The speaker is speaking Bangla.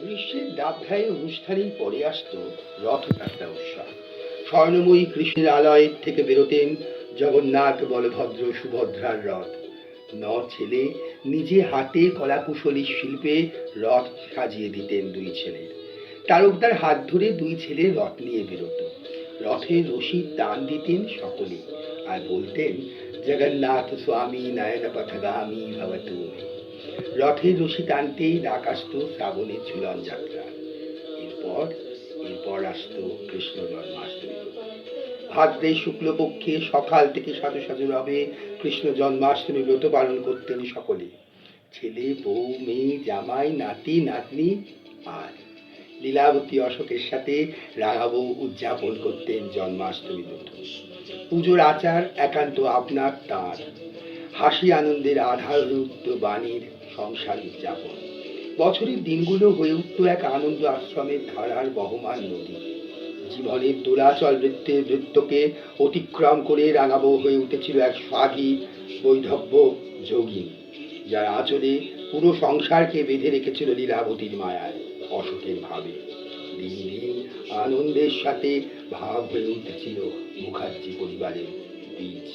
গ্রীষ্মের দাবধায় অনুষ্ঠানেই পরে আসতো রথযাত্রা উৎসব। স্বর্ণময়ী কৃষ্ণের আলয়ের থেকে বেরোতেন জগন্নাথ বলভদ্র সুভদ্রার রথ। ন ছেলে নিজে হাতে কলাকুশলী শিল্পে রথ সাজিয়ে দিতেন দুই ছেলে। তারকদার হাত ধরে দুই ছেলে রথ নিয়ে বেরোতো। রথের রশি টান দিতেন সকলে আর বলতেন, জগন্নাথ স্বামী নয়ন পথগামী ভবতু মে। রথের রশি টানতেই ডাক আসতো শ্রাবণের ঝুলন যাত্রা। এরপর এরপর আসতো কৃষ্ণ জন্মাষ্টমী। ভাদ্রে শুক্লপক্ষে সকাল থেকে সাজু রবে কৃষ্ণ জন্মাষ্টমী ব্রত পালন করতেন সকলে। ছেলে, বউ, মেয়ে, জামাই, নাতি, নাতনি, আর লীলাবতী অশোকের সাথে রাঘাবউ উদযাপন করতেন জন্মাষ্টমী ব্রত। পুজোর আচার একান্ত আপনার, তাঁর। হাসি আনন্দের আধার উঠত বাণীর সংসার উদযাপন বছরের দিনগুলো হয়ে উঠত এক আনন্দ আশ্রমের ধারার বহমান নদী। জীবনের দোলাচল বৃত্তের বৃত্তকে অতিক্রম করে রাঙাবো হয়ে উঠেছিল এক স্বাধী বৈধব্য যোগী, যার আঁচলে পুরো সংসারকে বেঁধে রেখেছিল লীলাবতীর মায়ায় অশোকের ভাবে। দিন দিন আনন্দের সাথে ভাব হয়ে উঠেছিল মুখার্জি পরিবারের বীজ